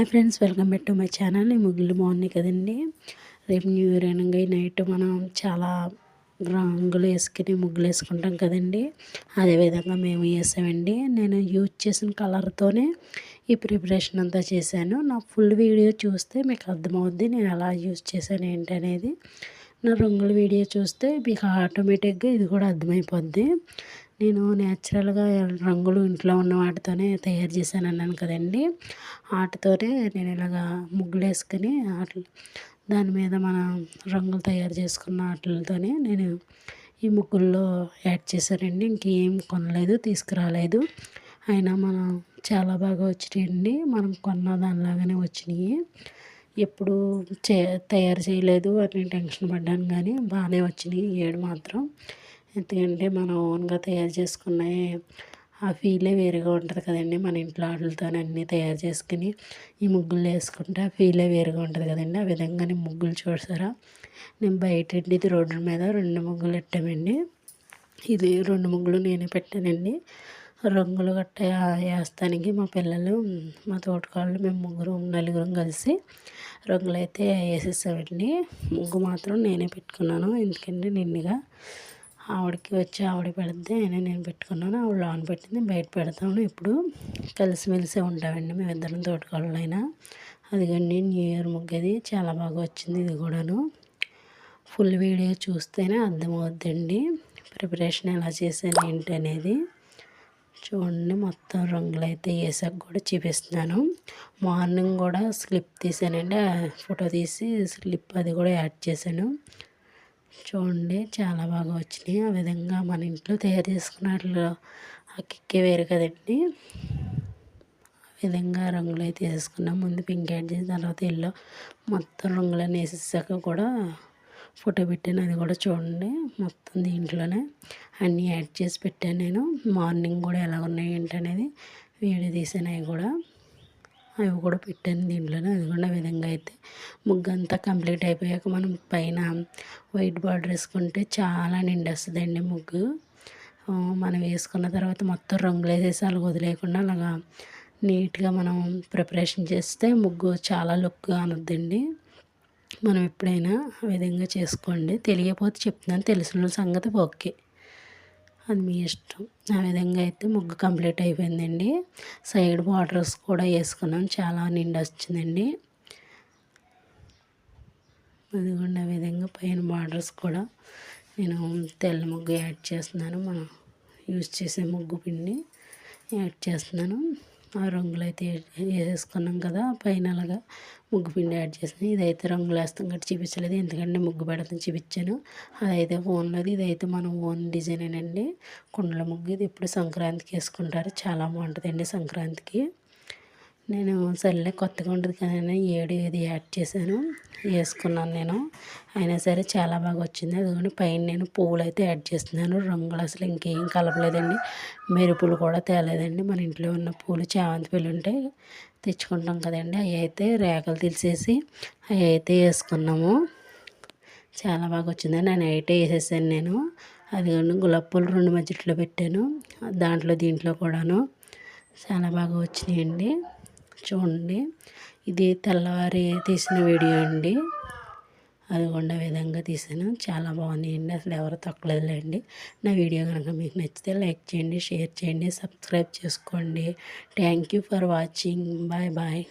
Hi friends welcome back to my channel. ఈ ముగ్గులు బాగున్నాయి కదండి. రేపు న్యూ ఇయర్ అనగా నైట్ మనం చాలా రంగులు వేసుకుని ముగ్గులు వేసుకుంటాం కదండి. అదేవిధంగా మేము వేసామండి. నేను యూజ్ చేసిన కలర్తోనే ఈ ప్రిపరేషన్ అంతా చేశాను. నా ఫుల్ వీడియో చూస్తే మీకు అర్థమవుద్ది నేను ఎలా యూజ్ చేశాను ఏంటి అనేది నా రంగుల వీడియో చూస్తే మీకు ఆటోమేటిక్గా ఇది కూడా అర్థమైపోద్ది. నేను న్యాచురల్గా రంగులు ఇంట్లో ఉన్న వాటితోనే తయారు చేశాను అన్నాను కదండి. వాటితోనే నేను ఇలాగా ముగ్గులు వేసుకుని వాటి దాని మీద మన రంగులు తయారు చేసుకున్న వాటితోనే నేను ఈ ముగ్గుల్లో యాడ్ చేశానండి. ఇంకేం కొనలేదు తీసుకురాలేదు. అయినా మనం చాలా బాగా వచ్చినాయండి. మనం కొన్న దానిలాగానే వచ్చినాయి. ఎప్పుడు చే తయారు చేయలేదు అని టెన్షన్ పడ్డాను కానీ బాగానే వచ్చినాయి ఏడు మాత్రం. ఎందుకంటే మనం ఓన్గా తయారు చేసుకున్నాయి ఆ ఫీలే వేరుగా ఉంటుంది కదండి మన ఇంట్లో ఆటలతో అన్నీ తయారు చేసుకుని ఈ ముగ్గులు వేసుకుంటే ఆ ఫీలే వేరుగా ఉంటుంది కదండి. ఆ విధంగా నేను ముగ్గులు చూసారా? నేను బయట ఇది రోడ్డు మీద రెండు ముగ్గులు పెట్టామండి ఇది రెండు ముగ్గులు నేనే పెట్టానండి. రంగులు గట్ట వేస్తానికి మా పిల్లలు మా తోటకాళ్ళు మేము ముగ్గురు నలుగురం కలిసి రంగులు అయితే వేసేసామండి ముగ్గు మాత్రం నేనే పెట్టుకున్నాను. ఎందుకంటే నిండుగా ఆవిడకి వచ్చి ఆవిడ పెడితే నేను పెట్టుకున్నాను. ఆవిడ లోన్ పెట్టింది బయట పెడతాను. ఇప్పుడు కలిసిమెలిసే ఉంటామండి మేమిద్దరం తోటకాళ్ళైనా అదిగండి న్యూ ఇయర్ ముగ్గది. చాలా బాగా వచ్చింది ఇది కూడాను. ఫుల్ వీడియో చూస్తేనే అర్థమవుద్దండి. ప్రిపరేషన్ ఎలా చేశాను ఏంటి అనేది. చూడండి మొత్తం రంగులు అయితే వేసాక కూడా చూపిస్తున్నాను. మార్నింగ్ కూడా స్లిప్ తీసానండి. ఫోటో తీసి స్లిప్ అది కూడా యాడ్ చేశాను. చూడండి చాలా బాగా వచ్చినాయి. ఆ విధంగా మన ఇంట్లో తయారు చేసుకున్నట్లు ఆ కిక్కే వేరు కదండి. ఆ విధంగా రంగులు అయితే వేసుకున్నాం ముందు పింక్ యాడ్ చేసిన తర్వాత ఎల్లో మొత్తం రంగులన్నీ వేసేసాక కూడా ఫోటో పెట్టాను అది కూడా చూడండి. మొత్తం దీంట్లోనే అన్నీ యాడ్ చేసి పెట్టాను నేను. మార్నింగ్ కూడా ఎలా ఉన్నాయి ఏంటనేది వీడియో తీసాను అవి కూడా. అవి కూడా పెట్టాను దీంట్లోనే అది కూడా విధంగా అయితే. ముగ్గు అంతా కంప్లీట్ అయిపోయాక మనం పైన వైట్ బార్డర్ వేసుకుంటే చాలా నిండేస్తుందండి ముగ్గు. మనం వేసుకున్న తర్వాత మొత్తం రంగులు వేసేసి అలా వదిలేయకుండా అలాగా నీట్గా మనం ప్రిపరేషన్ చేస్తే ముగ్గు చాలా లుక్గా అనుద్దండి. మనం ఎప్పుడైనా ఆ విధంగా చేసుకోండి. తెలియకపోతే చెప్తున్నాను. తెలిసిన సంగతి ఓకే. అది మీ ఇష్టం. ఆ విధంగా అయితే ముగ్గు కంప్లీట్ అయిపోయిందండి. సైడ్ బార్డర్స్ కూడా వేసుకున్నాం. చాలా నిండి వచ్చిందండి. అదిగోండి ఆ విధంగా పైన బార్డర్స్ కూడా నేను తెల్ల ముగ్గు యాడ్ చేస్తున్నాను. మనం యూజ్ చేసే ముగ్గు పిండి యాడ్ చేస్తున్నాను. ఆ రంగులు అయితే వేసేసుకున్నాం కదా పైన అలాగా ముగ్గు పిండి యాడ్ చేసాను. ఇదైతే రంగులు వేస్తాం కట్టి చూపించలేదు ఎందుకంటే ముగ్గు పెడతాం చూపించాను. అదైతే ఫోన్లోది ఇదైతే మనం ఓన్ డిజైనేనండి. కుండల ముగ్గు ఇది ఎప్పుడు సంక్రాంతికి వేసుకుంటారు. చాలా బాగుంటుందండి సంక్రాంతికి. నేను సర్లే కొత్తగా ఉండదు కానీ ఏడు ఇది యాడ్ చేశాను. వేసుకున్నాను నేను. అయినా సరే చాలా బాగా వచ్చింది. అదిగోండి పైన నేను పువ్వులు అయితే యాడ్ చేస్తున్నాను. రంగులు అసలు ఇంకేం కలపలేదండి. మెరుపులు కూడా తేలేదండి. మన ఇంట్లో ఉన్న పూలు చామంతి పూలు ఉంటే తెచ్చుకుంటాం కదండి. అవి అయితే రేఖలు తీసేసి అవి అయితే వేసుకున్నాము. చాలా బాగా వచ్చింది. నేను అయితే వేసేసాను నేను. అది గులాబీ పూలు రెండు మధ్యలో పెట్టాను. దాంట్లో దీంట్లో కూడాను చాలా బాగా వచ్చినాయండి. చూడండి. ఇది తెల్లవారి తీసిన వీడియో అండి. అదిగొండ విధంగా తీసాను. చాలా బాగున్నాయండి. అసలు ఎవరు తొక్కలేదులేండి. నా వీడియో కనుక మీకు నచ్చితే లైక్ చేయండి షేర్ చేయండి సబ్స్క్రైబ్ చేసుకోండి. Thank you for watching. Bye bye.